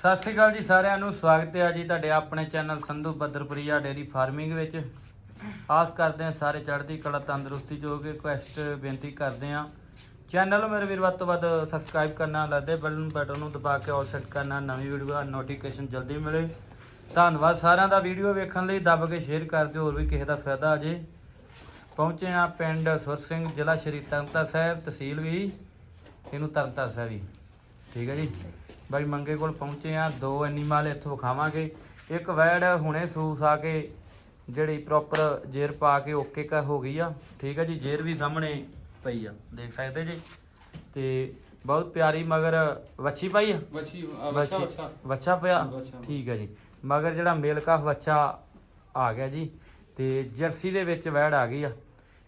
ਸਤਿ ਸ਼੍ਰੀ ਅਕਾਲ ਜੀ ਸਾਰਿਆਂ ਨੂੰ, ਸਵਾਗਤ ਹੈ ਜੀ ਤੁਹਾਡੇ ਆਪਣੇ channel Sandhu Badarpuria dairy farming ਵਿੱਚ। ਆਸ ਕਰਦੇ ਹਾਂ ਸਾਰੇ ਚੜ੍ਹਦੀ ਕਲਾ ਤੰਦਰੁਸਤੀ ਜੋ ਕਿ ਰਿਕੁਐਸਟ ਬੇਨਤੀ ਕਰਦੇ ਹਾਂ। ਚੈਨਲ ਨੂੰ ਮੇਰੇ ਵੀਰ, ਵੱਧ ਤੋਂ ਵੱਧ ਸਬਸਕ੍ਰਾਈਬ ਕਰਨਾ ਲੱਗਦੇ ਬਟਨ ਬਟਨ ਨੂੰ ਦਬਾ ਕੇ ਆਲ ਸੈੱਟ ਕਰਨਾ, ਨਵੀਂ ਵੀਡੀਓ ਦਾ ਨੋਟੀਫਿਕੇਸ਼ਨ ਜਲਦੀ ਮਿਲੇ। ਧੰਨਵਾਦ ਸਾਰਿਆਂ ਦਾ ਵੀਡੀਓ ਵੇਖਣ ਲਈ, ਦੱਬ ਕੇ ਸ਼ੇਅਰ ਕਰ ਦਿਓ, ਹੋਰ ਵੀ ਕਿਸੇ ਦਾ ਫਾਇਦਾ ਆ ਜੇ ਪਹੁੰਚੇ ਆ ਪਿੰਡ ਸੁਰ ਸਿੰਘ, ਜ਼ਿਲ੍ਹਾ ਸ਼੍ਰੀ ਤਰਨਤਾਰਨ ਸਾਹਿਬ, ਤਹਿਸੀਲ ਵੀ, ਇਹਨੂੰ ਤਰਨਤਾਰਨ ਸਾਹਿਬ ਵੀ ਠੀਕ ਹੈ ਜੀ? ਬਾਈ ਮੰਗੇ ਕੋਲ ਪਹੁੰਚੇ ਆ ਦੋ ਐਨੀਮਲ ਇੱਥੋਂ ਖਾਵਾਂਗੇ। ਇੱਕ ਵੈੜ ਹੁਣੇ ਸੂਸ ਆ ਕੇ ਜਿਹੜੀ ਪ੍ਰੋਪਰ ਜੇਰ ਪਾ ਕੇ ਓਕੇ ਕਾ ਹੋ ਗਈ ਆ। ਠੀਕ ਹੈ ਜੀ ਜੇਰ ਵੀ ਸਾਹਮਣੇ ਪਈ ਆ ਦੇਖ ਸਕਦੇ ਜੀ? ਤੇ ਬਹੁਤ ਪਿਆਰੀ ਮਗਰ ਵੱਛੀ ਪਾਈ ਆ? ਆ, ਵੱਛੀ ਬੱਚਾ ਵੱਛਾ। ਪਿਆ? ਵੱਛਾ। ਠੀਕ ਹੈ ਜੀ। ਮਗਰ ਜਿਹੜਾ ਮੇਲ ਕਾਫ ਵੱਛਾ ਆ ਗਿਆ ਜੀ ਤੇ ਜਰਸੀ ਦੇ ਵਿੱਚ ਵੈੜ ਆ ਗਈ ਆ।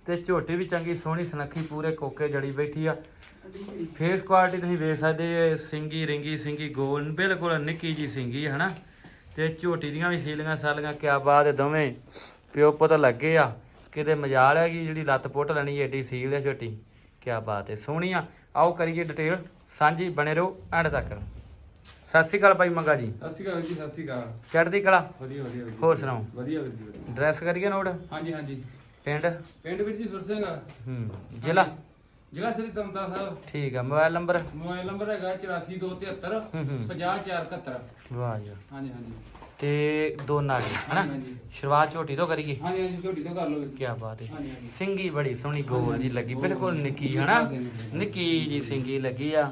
ਤੇ ਝੋਟੀ ਵੀ ਚੰਗੀ ਸੋਹਣੀ ਸੁਨੱਖੀ ਪੂਰੇ ਕੋਕੇ ਜੜੀ ਬੈਠੀ ਆ। ਫੇਸ ਕੁਆਲਿਟੀ ਤੁਸੀਂ ਵੇਖ ਸਕਦੇ ਜੇ ਸਿੰਗੀ ਰਿੰਗੀ ਸਿੰਗੀ ਗੋਲ ਬਿਲਕੁਲ ਨਿੱਕੀ ਜੀ ਸਿੰਗੀ ਹੈ ਹਨਾ? ਤੇ ਝੋਟੀ ਦੀਆਂ ਵੀ ਸੀਲੀਆਂ ਸਾਲੀਆਂ ਕਿਆ ਬਾਤ ਹੈ ਦੋਵੇਂ ਪਿਓ ਪੁੱਤ ਲੱਗੇ ਆ। ਕਿਤੇ ਮਜਾਲ ਹੈਗੀ ਜਿਹੜੀ ਲੱਤ ਪੁੱਟ ਲੈਣੀ ਏਡੀ ਸੀਲ ਹੈ ਝੋਟੀ। ਕਿਆ ਬਾਤ ਹੈ ਸੋਹਣੀ ਆ। ਆਓ ਕਰੀਏ ਡਿਟੇਲ ਸਾਂਝੀ ਬਣੇ ਰਹੋ ਐਂਡ ਤੱਕ। ਸਤਿ ਸ਼੍ਰੀ ਅਕਾਲ ਭਾਈ ਮੰਗਾ ਜੀ। ਸਤਿ ਸ਼੍ਰੀ ਅਕਾਲ ਜੀ ਸਤਿ ਸ਼੍ਰੀ ਅਕਾਲ। ਚੜ੍ਹਦੀ ਕਲਾ? ਵਧੀਆ ਵਧੀਆ ਹੋਰ ਸੁਣਾਓ? ਵਧੀਆ ਵਧੀਆ। ਡਰੈਸ ਕਰੀਏ ਨੋਟ? ਹਾਂਜੀ ਹਾਂਜੀ। ਪਿੰਡ? ਪਿੰਡ ਵੀਰ ਜੀ ਸੁਰ ਸਿੰਘ ਹੂੰ ਜ਼ਿਲ੍ਹਾ? ਜ਼ਿਲ੍ਹਾ ਸ੍ਰੀ ਤਰਨਤਾਰਨ ਸਾਹਿਬ। ਠੀਕ ਆ ਮੋਬਾਈਲ ਨੰਬਰ? ਮੋਬਾਈਲ ਨੰਬਰ ਹੈਗਾ 8427 ਹੂੰ ਹੂੰ। 50471 ਵਾਹ ਜੀ ਹਾਂਜੀ ਹਾਂਜੀ। ਤੇ ਦੋ ਨਾਗ ਹਨਾ? ਹਾਂਜੀ। ਸ਼ੁਰੂਆਤ ਝੋਟੀ ਤੋਂ ਕਰੀਏ। ਹਾਂਜੀ ਹਾਂਜੀ ਝੋਟੀ ਤੋਂ ਕਰ ਲਓ। ਕੀ ਬਾਤ ਹੈ। ਹਾਂਜੀ ਹਾਂਜੀ। ਸਿੰਗੀ ਬੜੀ ਸੋਹਣੀ ਗੋਲ ਜੀ ਲੱਗੀ ਬਿਲਕੁਲ ਨਿੱਕੀ ਹਨਾ? ਨਿੱਕੀ ਜੀ ਸਿੰਗੀ ਲੱਗੀ ਆ।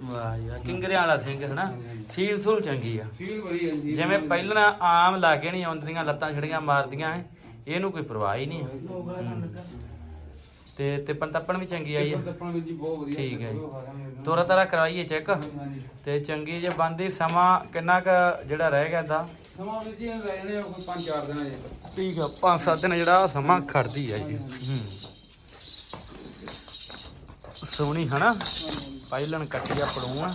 ਵਾਹ ਜੀ ਵਾਹ, ਕਿੰਗਰਿਆਂ ਵਾਲਾ ਸਿੰਘ ਹਨਾ? ਸੀਲ ਸੂਲ ਚੰਗੀ ਆ। ਸੀਲ ਬੜੀ ਹੈ ਜੀ। ਜਿਵੇਂ ਪਹਿਲਾਂ ਆਮ ਲਾਗੇ ਨਹੀਂ ਆਉਂਦੀਆਂ ਲੱਤਾਂ ਛੜੀਆਂ ਮਾਰਦੀਆਂ ਐ ਇਹਨੂੰ ਕੋਈ ਪਰਵਾਹ ਹੀ ਨਹੀਂ ਆ। ਤੇ ਤੇ ਪੰਤਪਣ ਵੀ ਚੰਗੀ ਆਈ ਆ। ਤੱਪਣ ਵੀਰ ਜੀ ਬਹੁਤ ਵਧੀਆ ਠੀਕ ਹੈ ਜੀ। ਤੋਰਾ ਤਾਰਾ ਕਰਾਈਏ ਚੈੱਕ। ਤੇ ਚੰਗੀ ਜੇ ਬੰਦੀ ਸਮਾਂ ਕਿੰਨਾ ਕ ਜਿਹੜਾ ਰਹਿ ਗਿਆ ਦਾ ਸਮਾਂ ਵੀਰ ਜੀ ਜਾਣੇ ਕੋਈ 5-4 ਦਿਨਾਂ ਜੇ ਠੀਕ ਆ ਪੰਜ ਸੱਤ ਦਿਨ ਜਿਹੜਾ ਸਮਾਂ ਖੜਦੀ ਆ ਜੀ। ਹੂੰ। ਸੋਹਣੀ ਹਨਾ? ਪਹਿਲਣ ਕੱਟਿਆ ਪੜੂਆ।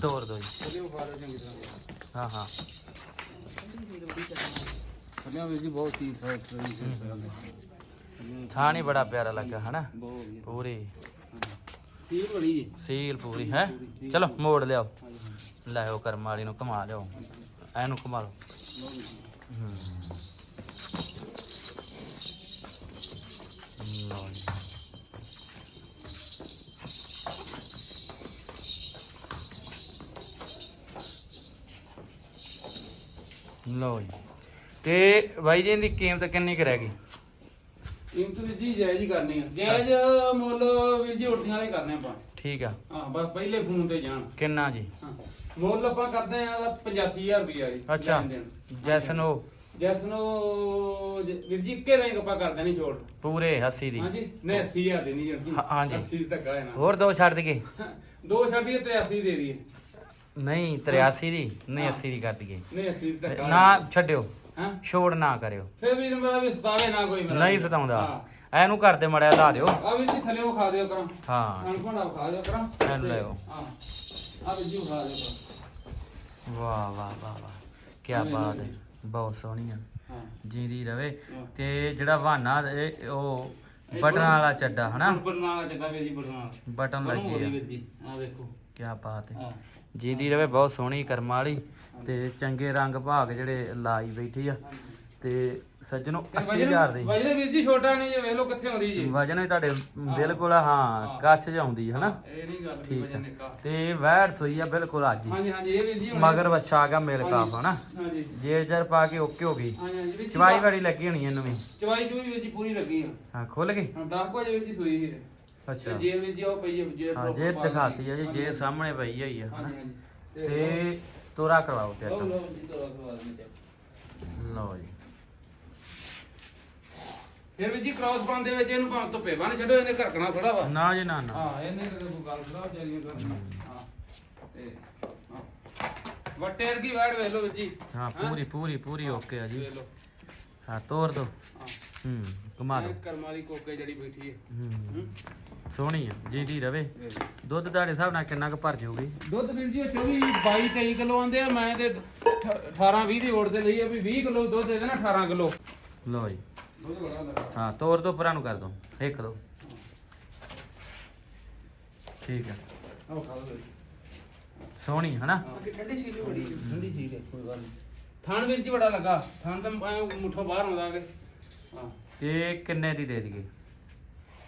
ਤੋਰ ਦੋ ਜੀ। ਹਾਂ ਹਾਂ। ਵੀਰ ਜੀ ਬਹੁਤ ਥਾਣੀ ਬੜਾ ਪਿਆਰਾ ਲੱਗਾ ਹਨਾ? ਵਧੀਆ। ਪੂਰੀ। ਸੀਲ ਬੜੀ ਜੀ। ਸੀਲ ਪੂਰੀ ਹੈ? ਚਲੋ ਮੋੜ ਲਿਆਓ। ਲਾਇਓ ਕਰਮ ਵਾਲੀ ਨੂੰ ਘੁਮਾ ਲਿਆਓ। ਐਨੂੰ ਘੁਮਾ ਲਓ। ਹੂੰ। ਲਓ ਜੀ। ਤੇ ਬਾਈ ਜੀ ਇਹਦੀ ਕੀਮਤ ਕਿੰਨੀ ਕੁ ਰਹਿ ਗਈ? ਕੀਮਤ ਜੀ ਜਾਇਜ਼ ਹੀ ਕਰਨੀ ਆ। ਜਾਇਜ਼ ਮੁੱਲ ਵੀਰ ਜੀ ਉੜਦੀਆਂ ਵਾਲੇ ਕਰਨੇ ਆਪਾਂ। ਠੀਕ ਆ। ਹਾਂ ਬਸ ਪਹਿਲੇ ਫੋਨ ਤੇ ਜਾਣ। ਕਿੰਨਾ ਜੀ? ਹਾਂ ਮੁੱਲ ਆਪਾਂ ਕਰਦੇ ਆ ਦਾ 85000 ਰੁਪਿਆ ਜੀ ਅੱਛਾ। ਲੈਣ ਦੇਣ। ਜੈਸਨ ਉਹ? ਜੈਸ ਨੂੰ ਜ- ਵੀਰ ਜੀ ਇੱਕੇ ਰੈਂਕ ਆਪਾਂ ਕਰ ਦੇਣੀ ਛੋੜ ਪੂਰੇ 80 ਦੀ। ਹਾਂਜੀ ਨਹੀਂ 80000 ਦੇਣੀ ਜੀ ਹਾਂ- ਹਾਂਜੀ। 80 ਤੱਕ ਗਲੇ ਨਾ ਹੋਰ ਦੋ ਛੱਡ ਦਈਏ। ਦੋ ਛੱਡੀਏ ਤੇ 80 ਦੇ ਦਈਏ। ਨਹੀਂ 83 ਦੀ। ਨਹੀਂ 80 ਦੀ ਕਰ ਦਈਏ। ਨਹੀਂ 80 ਤੱਕ ਨਾ ਛੱਡਿਓ। ਹਾਂ। ਛੋੜ ਨਾ ਕਰਿਓ। ਫਿਰ ਵੀਰ ਮੇਰਾ ਵੀ ਸਤਾਵੇ ਨਾ ਕੋਈ ਮੇਰਾ ਨਹੀਂ ਸਤਾਉਂਦਾ। ਹਾਂ। ਐਨੂੰ ਘਰ ਦੇ ਮੜਿਆ ਲਾ ਦਿਓ। ਆ ਵੀਰ ਜੀ ਥੱਲੇ ਉਹ ਖਾ ਦਿਓ ਕਰਾਂ। ਹਾਂ। ਖਾਣ ਕੋਣਾ ਖਾ ਦਿਓ ਕਰਾਂ। ਇਹਨੂੰ ਲੈ ਆਓ। ਹਾਂ। ਆ ਵੀਰ ਜੀ ਖਾ ਦਿਓ ਕਰਾਂ। ਵਾਹ ਵਾਹ ਵਾਹ ਵਾਹ। ਕੀ ਬਾਤ ਹੈ। ਬਹੁਤ ਸੋਹਣੀ ਆ। ਹਾਂ। ਜੀਂਦੀ ਰਵੇ। ਤੇ ਜਿਹੜਾ ਵਾਨਾ ਇਹ ਉਹ ਬਟਨ ਵਾਲਾ ਚੱਡਾ ਹਨਾ? ਬਰਨਾਲਾ ਚੱਡਾ ਵੀਰ ਜੀ ਬਰਨਾਲਾ ਬਟਨ ਲੱਗੇ ਆ। ਵੇਖੋ। ਕੀ ਬਾਤ ਹੈ। ਹਾਂ। ਜੀਂਦੀ ਰਵੇ ਬਹੁਤ ਸੋਹਣੀ ਕਰਮ ਵਾਲੀ ਤੇ ਚੰਗੇ ਰੰਗ ਭਾਗ ਜਿਹੜੇ ਲਾਈ ਬੈਠੀ ਆ। ਤੇ ਸੱਜਣੋ 80000 ਦੀ। ਵਜਨ ਵੀਰ ਜੀ ਛੋਟਾ ਨਹੀਂ ਜੇ ਵੇਖ ਲਓ ਕਿੱਥੇ ਆਉਂਦੀ ਜੀ। ਵਜਨ ਵੀ ਤੁਹਾਡੇ ਬਿਲਕੁਲ ਹਾਂ ਕੱਚ ਜਾਉਂਦੀ ਹਨਾ? ਇਹ ਨਹੀਂ ਗੱਲ ਵੀ ਠੀਕ ਵਜਨ ਆ। ਨਿੱਕਾ। ਤੇ ਵੈੜ ਸੋਈ ਆ ਬਿਲਕੁਲ ਅੱਜ ਹੀ। ਹਾਂਜੀ ਹਾਂਜੀ ਇਹ ਵੀਰ ਜੀ ਮਗਰ ਵੱਛਾ ਆ ਗਿਆ ਮੇਲ ਕਾਫ ਹਨਾ? ਹਾਂਜੀ। ਜੇ ਜਰ ਪਾ ਕੇ ਓਕੇ ਹੋ ਗਈ। ਚਵਾਈ ਵਾਲੀ ਲੱਗੀ ਹੋਣੀ ਇਹਨੂੰ ਵੀ। ਚਵਾਈ ਚੂਈ ਵੀਰ ਜੀ ਪੂਰੀ ਲੱਗੀ ਆ। ਹਾਂ ਖੁੱਲ ਗਈ? ਹੁਣ 10 ਵਜੇ ਵੀਰ ਜੀ ਸੋਈ ਸੀ। ਅੱਛਾ। ਤੇ ਜੇਲ ਵੀਰ ਜੀ ਉਹ ਪਈ ਹੈ ਜੇ ਹਾਂ ਜੇ ਦਿਖਾਤੀ ਆ ਜੀ ਜੇ ਸਾਹਮਣੇ ਪਈ ਹੋਈ ਆ ਹਨਾ ਤੇ ਤੋਰਾ ਕਰਵਾਓ ਤੇ ਲਓ ਲਓ ਜੀ ਤੋਰਾ ਕਰਵਾ ਦਿੰਦੇ ਲਓ ਜੀ। ਫਿਰ ਵੀਰ ਜੀ ਕ੍ਰਾਸ ਬੰਦ ਦੇ ਵਿੱਚ ਇਹਨੂੰ ਭਾਵੇਂ ਧੁੱਪੇ ਬੰਨ ਛੱਡੋ ਇਹਨੇ ਘਰਕਣਾ ਥੋੜਾ ਵਾ। ਨਾ ਜੀ ਨਾ ਨਾ। ਹਾਂ ਇਹਨੇ ਕਿਤੇ ਕੋਈ ਗੱਲ ਥੋੜਾ ਵਿਚਾਰੀਆਂ ਕਰਨਾ। ਹਾਂ ਤੇ ਹਾਂ। ਵੱਟੇ ਵਰਗੀ ਵਾੜ ਵੇਖ ਲਓ ਵੀਰ ਜੀ। ਹਾਂ ਪੂਰੀ ਪੂਰੀ ਪੂਰੀ ਓਕੇ ਆ ਜੀ। ਵੇਖ ਲਓ। ਹਾਂ ਤੋਰ ਦੋ। ਹਾਂ। ਹੂੰ ਘੁਮਾ ਦੋ। ਇਹ ਕਰਮ ਵਾਲੀ ਕੋਕੇ ਜਿਹੜੀ ਬੈਠੀ ਹੈ। ਹੂੰ। ਹੂੰ। ਸੋਹਣੀ ਆ ਜੀ ਦੀ ਰਵੇ। ਦੁੱਧ ਤੁਹਾਡੇ ਹਿਸਾਬ ਨਾਲ ਕਿੰਨਾ ਕੁ ਭਰ ਜਾਊਗੀ? ਦੁੱਧ ਵੀਰ ਜੀ ਉਹ 24 22 23 ਕਿਲੋ ਆਂਦੇ ਆ। ਮੈਂ ਤੇ 18 20 ਦੀ ਓੜ ਤੇ ਲਈ ਆ ਵੀ 20 ਕਿਲੋ ਦੁੱਧ ਦੇ ਦੇਣਾ 18 ਕਿਲੋ। ਲਓ ਜੀ। ਦੁੱਧ ਬੜਾ ਹੁੰਦਾ ਹਾਂ ਤੋਰ ਦੋ ਪਰਾਂ ਨੂੰ ਕਰ ਦੋ। ਇੱਕ ਦੋ। ਠੀਕ ਹੈ ਆਹ ਖਾ ਲਓ। ਸੋਹਣੀ ਹਨਾ? ਬਾਕੀ ਠੰਡੀ ਸੀਲੀ ਬੜੀ ਹੈ। ਠੰਡੀ ਚੀਜ਼ ਹੈ ਕੋਈ ਗੱਲ ਨਹੀਂ। ਥਾਣ ਵੀਰ ਜੀ ਬੜਾ ਲੱਗਾ। ਥਾਣ ਤਾਂ ਐਂ ਮੁੱਠੋਂ ਬਾਹਰ ਆਉਂਦਾ ਕਿ। ਹਾਂ। ਇਹ ਕਿੰਨੇ ਦੀ ਦੇ ਦਈਏ?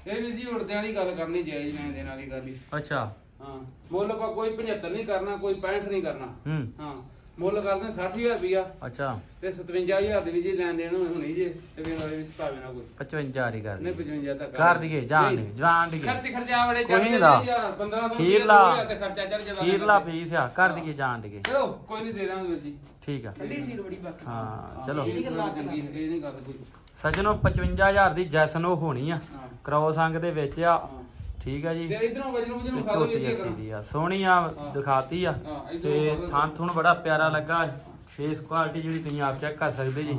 ਇਹ ਵੀਰ ਜੀ ਉੜਦਿਆਂ ਵਾਲੀ ਗੱਲ ਕਰਨੀ ਜਾਇਜ਼ ਲੈਣ ਦੇਣ ਵਾਲੀ ਗੱਲ ਹੀ। ਅੱਛਾ। ਹਾਂ। ਮੁੱਲ ਆਪਾਂ ਕੋਈ 75 ਨਹੀਂ ਕਰਨਾ ਕੋਈ 65 ਨਹੀਂ ਕਰਨਾ। ਹੂੰ। ਹਾਂ। ਮੁੱਲ ਕਰਦੇ 60000 ਰੁਪਿਆ ਅੱਛਾ। ਤੇ 57000 ਦੇ ਵੀ ਜੀ ਲੈਣ ਦੇਣ ਹੋਣੀ ਜੇ ਤੇ ਵੀ ਨਾਲੇ ਵਿੱਚ ਭਾਵੇਂ ਨਾ ਕੋਈ। 55 ਹੀ ਕਰ ਨਹੀਂ ਦਈਏ 55 ਤੱਕ ਕਰ ਦਈਏ ਜਾਣ ਦੇ ਜਾਣ ਦੇ। ਖਰਚ ਖਰਚਾ ਬੜੇ ਕੋਈ ਚੜ੍ਹਦੇ ਨੀ ਦਾ। ਨੇ ਯਾਰ 15 ਤੋਂ ਖੀਰਲਾ ਤੇ ਖਰਚਾ ਚੜ ਜਾਂਦਾ ਖੀਰਲਾ ਪੀਸ ਆ ਕਰ ਦਈਏ ਜਾਣ ਦੇ ਚਲੋ ਕੋਈ ਨਹੀਂ ਦੇ ਦਾਂਗੇ ਵੀਰ ਜੀ। ਠੀਕ ਆ। ਠੰਡੀ ਸੀਲ ਬੜੀ ਬਾਕੀ। ਹਾਂ ਚਲੋ। ਇਹ ਗੱਲ ਚੰਗੀ ਇਹ ਨਹੀਂ ਗੱਲ ਕੋਈ। ਸਜਣੋ 55000 ਦੀ ਜੈਸਨ ਉਹ ਹੋਣੀ ਆ। ਹਾਂ। ਕ੍ਰੋਸ ਅੰਗ ਦੇ ਵਿੱਚ ਆ। ਹਾਂ। ਠੀਕ ਆ ਜੀ। ਤੇ ਇਧਰੋਂ ਵਜਨ ਵਜਨ ਖਾ ਲਓ ਜੀ ਕਰਾਂ ਸੋਹਣੀ ਆ ਦਿਖਾਤੀ ਆ। ਹਾਂ। ਤੇ ਥਾਂ ਥੁਣ ਬੜਾ ਪਿਆਰਾ ਲੱਗਾ। ਫੇਸ ਕੁਆਲਿਟੀ ਜਿਹੜੀ ਤੁਸੀਂ ਆਪ ਚੈੱਕ ਕਰ ਸਕਦੇ ਜੀ।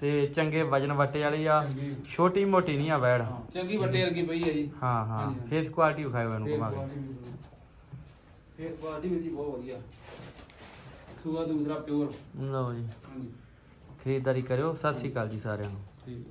ਤੇ ਚੰਗੇ ਵਜਨ ਵੱਟੇ ਵਾਲੀ ਆ। ਛੋਟੀ ਮੋਟੀ ਨਹੀਂ ਆ ਵੈੜ ਚੰਗੀ ਵੱਟੇ ਵਰਗੀ ਪਈ ਹੈ ਜੀ। ਹਾਂ ਹਾਂ। ਫੇਸ ਕੁਆਲਿਟੀ ਵਿਖਾਇਓ ਇਹਨੂੰ ਘੁਮਾ ਕੇ। ਕੁਆਲਿਟੀ ਵੀ ਫੇਰ ਕੁਆਲਿਟੀ ਵੀ ਜੀ ਬਹੁਤ ਵਧੀਆ। ਸੂਆ ਦੂਸਰਾ ਪਿਓਰ ਲਓ ਜੀ। ਹਾਂਜੀ। ਖਰੀਦਦਾਰੀ ਕਰਿਓ। ਸਤਿ ਸ਼੍ਰੀ ਅਕਾਲ ਜੀ ਸਾਰਿਆਂ ਨੂੰ। ਠੀਕ